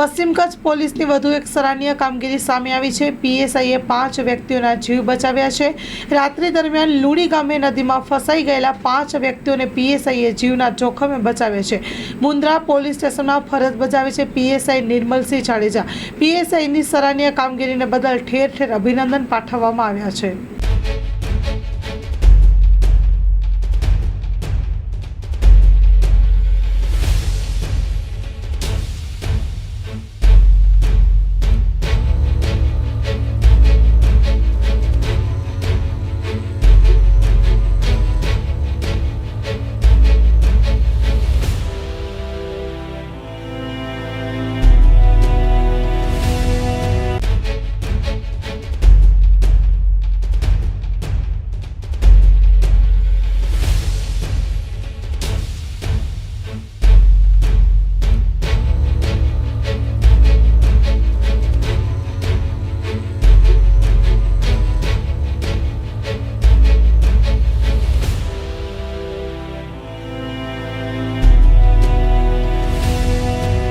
પશ્ચિમ કચ્છ પોલીસની વધુ એક સરાહનીય કામગીરી સામે આવી છે. પીએસઆઈએ પાંચ વ્યક્તિઓના જીવ બચાવ્યા છે. રાત્રિ દરમિયાન લુણી ગામે નદીમાં ફસાઈ ગયેલા પાંચ વ્યક્તિઓને પીએસઆઈએ જીવના જોખમે બચાવ્યા છે. મુન્દ્રા પોલીસ સ્ટેશનમાં ફરજ બજાવે છે પીએસઆઈ નિર્મલસિંહ જાડેજા. પીએસઆઈની સરાહનીય કામગીરીને બદલ ઠેર ઠેર અભિનંદન પાઠવવામાં આવ્યા છે.